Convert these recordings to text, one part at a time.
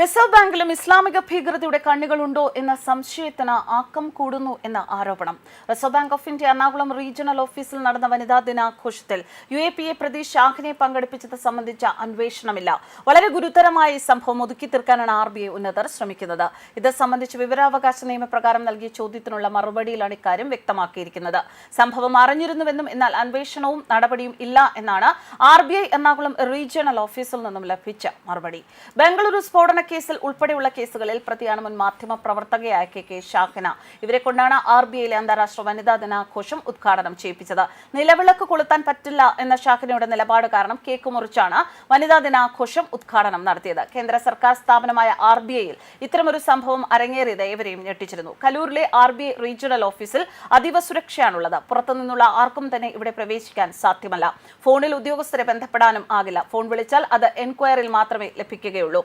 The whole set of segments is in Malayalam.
റിസർവ് ബാങ്കിലും ഇസ്ലാമിക ഭീകരതയുടെ കണ്ണുകളുണ്ടോ എന്ന സംശയത്തിന് ആക്കം കൂടുന്നു എന്ന ആരോപണം. Reserve Bank of India Ernakulam regional ഓഫീസിൽ നടന്ന വനിതാ ദിനാഘോഷത്തിൽ യു എ പി എ പ്രതി ഷാഹിനെ പങ്കെടുപ്പിച്ചത് സംബന്ധിച്ച അന്വേഷണമില്ല. വളരെ ഗുരുതരമായ ഈ സംഭവം ഒതുക്കി തീർക്കാനാണ് ആർ ബി ഐ ഉന്നതർ ശ്രമിക്കുന്നത്. ഇത് സംബന്ധിച്ച് വിവരാവകാശ നിയമപ്രകാരം നൽകിയ ചോദ്യത്തിനുള്ള മറുപടിയിലാണ് ഇക്കാര്യം വ്യക്തമാക്കിയിരിക്കുന്നത്. സംഭവം അറിഞ്ഞിരുന്നുവെന്നും എന്നാൽ അന്വേഷണവും നടപടിയും ഇല്ല എന്നാണ് R B I Ernakulam regional ഓഫീസിൽ നിന്നും ലഭിച്ച മറുപടി. ബംഗളൂരു സ്ഫോടന കേസിൽ ഉൾപ്പെടെയുള്ള കേസുകളിൽ പ്രതിയാണ് മുൻ മാധ്യമ പ്രവർത്തകയായ കെ കെ ഷാഹിന. ഇവരെ കൊണ്ടാണ് ആർ ബി ഐയിലെ അന്താരാഷ്ട്ര വനിതാ ദിനാഘോഷം ഉദ്ഘാടനം ചെയ്യിപ്പിച്ചത്. നിലവിളക്ക് കൊളുത്താൻ പറ്റില്ല എന്ന ഷാഹിനയുടെ നിലപാട് കാരണം കേക്ക് മുറിച്ചാണ് വനിതാ ദിനാഘോഷം ഉദ്ഘാടനം നടത്തിയത്. കേന്ദ്ര സർക്കാർ സ്ഥാപനമായ ആർ ബി ഐയിൽ ഇത്തരമൊരു സംഭവം അരങ്ങേറിയത് ഏവരെയും ഞെട്ടിച്ചിരുന്നു. കലൂരിലെ ആർ ബി ഐ റീജിയണൽ ഓഫീസിൽ അതീവ സുരക്ഷയാണുള്ളത്. പുറത്തുനിന്നുള്ള ആർക്കും തന്നെ ഇവിടെ പ്രവേശിക്കാൻ സാധ്യമല്ല. ഫോണിൽ ഉദ്യോഗസ്ഥരെ ബന്ധപ്പെടാനും ആകില്ല. ഫോൺ വിളിച്ചാൽ അത് എൻക്വയറിയിൽ മാത്രമേ ലഭിക്കുകയുള്ളൂ.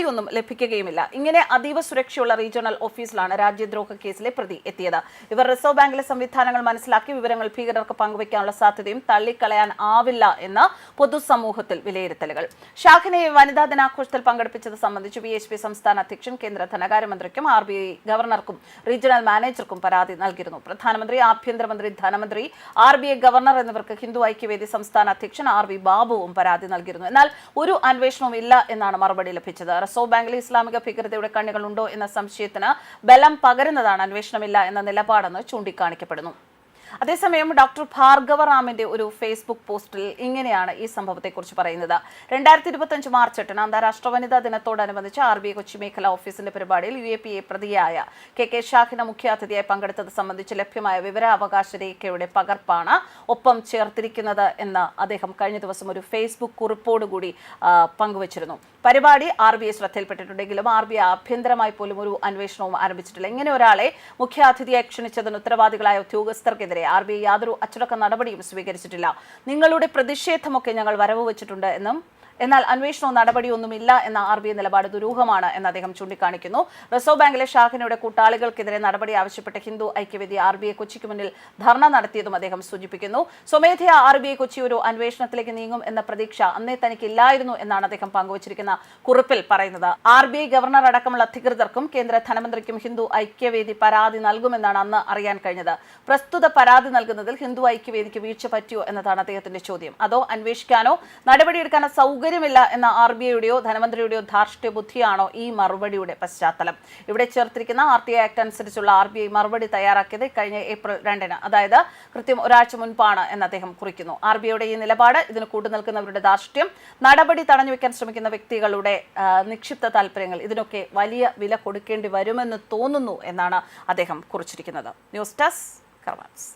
മറുപടിയൊന്നും ലഭിക്കുകയുമില്ല. ഇങ്ങനെ അതീവ സുരക്ഷയുള്ള റീജിയണൽ ഓഫീസിലാണ് രാജ്യദ്രോഹ കേസിലെ പ്രതി എത്തിയത്. ഇവർ റിസർവ് ബാങ്കിലെ സംവിധാനങ്ങൾ മനസ്സിലാക്കി വിവരങ്ങൾ ഭീകരർക്ക് പങ്കുവയ്ക്കാനുള്ള സാധ്യതയും തള്ളിക്കളയാൻ ആവില്ല എന്ന് പൊതുസമൂഹത്തിൽ വിലയിരുത്തലുകൾ. ഷാഖിനെ വനിതാ ദിനാഘോഷത്തിൽ പങ്കെടുപ്പിച്ചത് സംബന്ധിച്ച് ബി എച്ച് പി സംസ്ഥാന അധ്യക്ഷൻ കേന്ദ്ര ധനകാര്യമന്ത്രിക്കും ആർ ബി ഐ ഗവർണർക്കും റീജിയണൽ മാനേജർക്കും പരാതി നൽകിയിരുന്നു. പ്രധാനമന്ത്രി ആഭ്യന്തരമന്ത്രി ധനമന്ത്രി ആർ ബി ഐ ഗവർണർ എന്നിവർക്ക് ഹിന്ദു ഐക്യവേദി സംസ്ഥാന അധ്യക്ഷൻ ആർ വി ബാബുവും പരാതി നൽകിയിരുന്നു. എന്നാൽ ഒരു അന്വേഷണവും ഇല്ല എന്നാണ് മറുപടി ലഭിച്ചത്. റിസർവ് ബാങ്കിൽ ഇസ്ലാമിക ഭീകരതയുടെ കണ്ണുകളുണ്ടോ എന്ന സംശയത്തിന് ബലം പകരുന്നതാണ് അന്വേഷണമില്ല എന്ന നിലപാടെന്ന് ചൂണ്ടിക്കാണിക്കപ്പെടുന്നു. അതേസമയം ഡോക്ടർ ഭാർഗവ റാമിന്റെ ഒരു ഫേസ്ബുക്ക് പോസ്റ്റിൽ ഇങ്ങനെയാണ് ഈ സംഭവത്തെക്കുറിച്ച് പറയുന്നത്. രണ്ടായിരത്തി ഇരുപത്തഞ്ച് മാർച്ച് എട്ടിന് അന്താരാഷ്ട്ര വനിതാ ദിനത്തോടനുബന്ധിച്ച് ആർ ബി കൊച്ചി മേഖലാ ഓഫീസിന്റെ പരിപാടിയിൽ യു എ പി എ പ്രതിയായ കെ കെ ഷാഹിന മുഖ്യാതിഥിയായി പങ്കെടുത്തത് സംബന്ധിച്ച് ലഭ്യമായ വിവരാവകാശ രേഖയുടെ പകർപ്പാണ് ഒപ്പം ചേർത്തിരിക്കുന്നത് എന്ന് അദ്ദേഹം കഴിഞ്ഞ ദിവസം ഒരു ഫേസ്ബുക്ക് കുറിപ്പോടുകൂടി കൂടി പങ്കുവച്ചിരുന്നു. പരിപാടി ആർ ബി ഐ ശ്രദ്ധയിൽപ്പെട്ടിട്ടുണ്ടെങ്കിലും ആർ ബി ഐ ആഭ്യന്തരമായി പോലും ഒരു അന്വേഷണവും ആരംഭിച്ചിട്ടില്ല. ഇങ്ങനെ ഒരാളെ മുഖ്യാതിഥിയായി ക്ഷണിച്ചതിന് ഉത്തരവാദികളായ ഉദ്യോഗസ്ഥർക്കെതിരെ ആർ ബി ഐ യാതൊരു അച്ചടക്ക നടപടിയും സ്വീകരിച്ചിട്ടില്ല. നിങ്ങളുടെ പ്രതിഷേധമൊക്കെ ഞങ്ങൾ വരവ് വെച്ചിട്ടുണ്ട് എന്നും എന്നാൽ അന്വേഷണവും നടപടിയൊന്നുമില്ല എന്ന ആർ ബി ഐ നിലപാട് ദുരൂഹമാണ് എന്ന് അദ്ദേഹം ചൂണ്ടിക്കാണിക്കുന്നു. റിസർവ് ബാങ്കിലെ ഷാഹിനയുടെ കൂട്ടാളികൾക്കെതിരെ നടപടി ആവശ്യപ്പെട്ട് Hindu Aikyavedi R B I കൊച്ചിക്ക് മുന്നിൽ ധർണ നടത്തിയതും അദ്ദേഹം സൂചിപ്പിക്കുന്നു. സ്വമേധയാ ആർ ബി ഐ കൊച്ചി ഒരു അന്വേഷണത്തിലേക്ക് നീങ്ങും എന്ന പ്രതീക്ഷ അന്നേ തനിക്കില്ലായിരുന്നു എന്നാണ് അദ്ദേഹം പങ്കുവച്ചിരിക്കുന്ന കുറിപ്പിൽ പറയുന്നത്. ആർ ബി ഐ ഗവർണർ അടക്കമുള്ള അധികൃതർക്കും കേന്ദ്ര ധനമന്ത്രിക്കും ഹിന്ദു ഐക്യവേദി പരാതി നൽകുമെന്നാണ് അന്ന് അറിയാൻ കഴിഞ്ഞത്. പ്രസ്തുത പരാതി നൽകുന്നതിൽ ഹിന്ദു ഐക്യവേദിക്ക് വീഴ്ച പറ്റിയോ എന്നതാണ് അദ്ദേഹത്തിന്റെ ചോദ്യം. അതോ അന്വേഷിക്കാനോ? നടപടിയെടുക്കാനോ സൗകര്യമില്ല എന്ന ആർ ബി ഐയുടെയോ ധനമന്ത്രിയുടെയോ ധാർഷ്ട്യ ബുദ്ധിയാണോ ഈ മറുപടിയുടെ പശ്ചാത്തലം. ഇവിടെ ചേർത്തിരിക്കുന്ന ആർ ടി ഐ ആക്ട് അനുസരിച്ചുള്ള ആർ ബി ഐ മറുപടി തയ്യാറാക്കിയത് കഴിഞ്ഞ ഏപ്രിൽ രണ്ടിന്. അതായത് കൃത്യം ഒരാഴ്ച മുൻപാണ് എന്ന് അദ്ദേഹം കുറിക്കുന്നു. ആർ ബി ഐയുടെ ഈ നിലപാട് ഇതിന് കൂട്ടുനിൽക്കുന്നവരുടെ ധാർഷ്ട്യം നടപടി തടഞ്ഞു വെക്കാൻ ശ്രമിക്കുന്ന വ്യക്തികളുടെ നിക്ഷിപ്ത താല്പര്യങ്ങൾ ഇതിനൊക്കെ വലിയ വില കൊടുക്കേണ്ടി വരുമെന്ന് തോന്നുന്നു എന്നാണ് അദ്ദേഹം കുറിച്ചിരിക്കുന്നത്. News desk കർമാൻസ്.